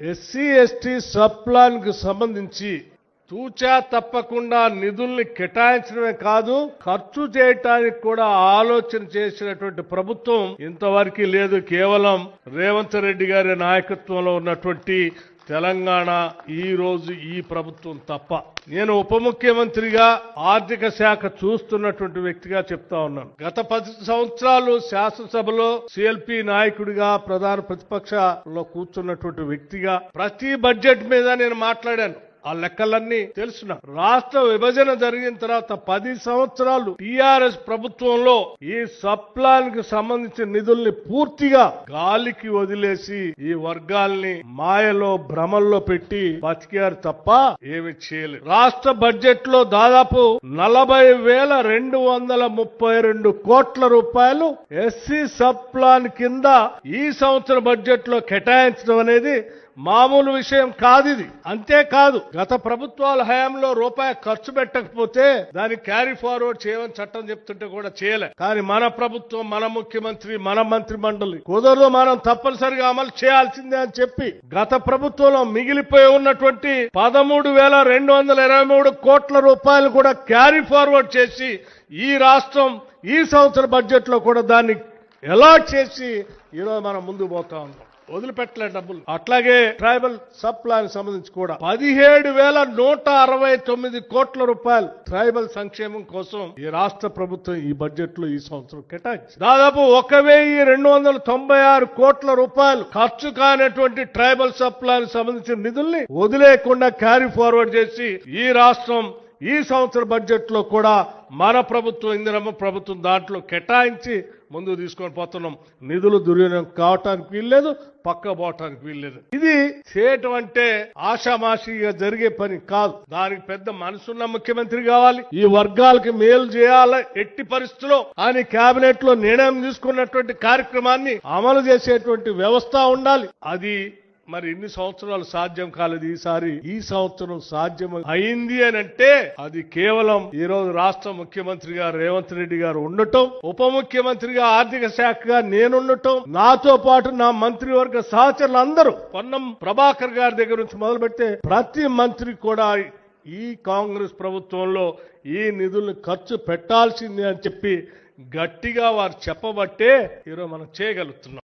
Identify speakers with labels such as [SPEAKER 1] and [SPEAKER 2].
[SPEAKER 1] SC ST sub ప్లాన్కు సంబంధించి తూచా తప్పకుండా నిధుల్ని కేటాయించడమే కాదు ఖర్చు చేయటానికి కూడా ఆలోచన చేసినటువంటి ప్రభుత్వం ఇంతవరకు లేదు. కేవలం రేవంత్ రెడ్డి గారి నాయకత్వంలో ఉన్నటువంటి తెలంగాణ ఈ రోజు ఈ ప్రభుత్వం తప్ప. నేను ఉప ముఖ్యమంత్రిగా ఆర్థిక శాఖ చూస్తున్నటువంటి వ్యక్తిగా చెప్తా ఉన్నాను. గత పది సంవత్సరాలు శాసనసభలో సిఎల్పి నాయకుడిగా ప్రధాన ప్రతిపక్షలో కూర్చున్నటువంటి వ్యక్తిగా ప్రతి బడ్జెట్ మీద నేను మాట్లాడాను. ఆ లెక్కలన్నీ తెలుసున? రాష్ట్ర విభజన జరిగిన తర్వాత పది సంవత్సరాలు టిఆర్ఎస్ ప్రభుత్వంలో ఈ సబ్కి సంబంధించిన నిధుల్ని పూర్తిగా గాలికి వదిలేసి ఈ వర్గాల్ని మాయలో భ్రమల్లో పెట్టి బతికారు తప్ప ఏమి చేయలేదు. రాష్ట్ర బడ్జెట్లో దాదాపు నలభై వేల రెండు వందల ముప్పై రెండు కోట్ల రూపాయలు ఎస్సీ సబ్ ప్లాన్ కింద ఈ సంవత్సరం బడ్జెట్లో కేటాయించడం అనేది మామూలు విషయం కాదు ఇది అంతేకాదు గత ప్రభుత్వాల హయాంలో రూపాయి ఖర్చు పెట్టకపోతే దాన్ని క్యారీ ఫార్వర్డ్ చేయమని చట్టం చెప్తుంటే కూడా చేయలే. కానీ మన ప్రభుత్వం మన ముఖ్యమంత్రి మన మంత్రి మండలి కుదరదు మనం తప్పనిసరిగా అమలు చేయాల్సిందే అని చెప్పి గత ప్రభుత్వంలో మిగిలిపోయి ఉన్నటువంటి పదమూడు వేల రెండు వందల ఇరవై మూడు కోట్ల రూపాయలు కూడా క్యారీ ఫార్వర్డ్ చేసి ఈ రాష్ట్రం ఈ సంవత్సర బడ్జెట్లో కూడా దాన్ని ఎలాట్ చేసి ఈరోజు మనం ముందుకు పోతా ఉన్నాం. వదిలిపెట్టలే డబ్బులు. అట్లాగే ట్రైబల్ సబ్ ప్లాన్ సంబంధించి కూడా పదిహేడు వేల నూట అరవై తొమ్మిది కోట్ల రూపాయలు ట్రైబల్ సంక్షేమం కోసం ఈ రాష్ట్ర ప్రభుత్వం ఈ బడ్జెట్లో ఈ సంవత్సరం కేటాయించింది. దాదాపు ఒక వెయ్యి రెండు వందల తొంభై ఆరు కోట్ల రూపాయలు ఖర్చు కానటువంటి ట్రైబల్ సబ్ ప్లాన్ సంబంధించిన నిధుల్ని వదిలేయకుండా క్యారీ ఫార్వర్డ్ చేసి ఈ రాష్ట్రం ఈ సంవత్సర బడ్జెట్లో కూడా మన ప్రభుత్వం ఇందిరమ్మ ప్రభుత్వం దాంట్లో కేటాయించి ముందుకు తీసుకొని పోతున్నాం. నిధులు దుర్వినియోగం కావటానికి వీల్లేదు పక్క పోవటానికి వీల్లేదు. ఇది చేయటం అంటే ఆషామాషిగా జరిగే పని కాదు. దానికి పెద్ద మనసున్న ముఖ్యమంత్రి కావాలి. ఈ వర్గాలకి మేలు చేయాలి ఎట్టి పరిస్థితుల్లో అని కేబినెట్లో నిర్ణయం తీసుకున్నటువంటి కార్యక్రమాన్ని అమలు చేసేటువంటి వ్యవస్థ ఉండాలి. అది మరి ఇన్ని సంవత్సరాలు సాధ్యం కాలేదు ఈసారి. ఈ సంవత్సరం సాధ్యం అయింది అని అంటే అది కేవలం ఈ రోజు రాష్ట్ర ముఖ్యమంత్రిగా రేవంత్ రెడ్డి గారు ఉండటం ఉప ముఖ్యమంత్రిగా ఆర్థిక శాఖగా నేనుండటం నాతో పాటు నా మంత్రివర్గ సహచరులు అందరూ పొన్నం ప్రభాకర్ గారి దగ్గర నుంచి మొదలు పెడితే ప్రతి మంత్రి కూడా ఈ కాంగ్రెస్ ప్రభుత్వంలో ఈ నిధులను ఖర్చు పెట్టాల్సిందే అని చెప్పి గట్టిగా వారు చెప్పబట్టే ఈరోజు మనం చేయగలుగుతున్నాం.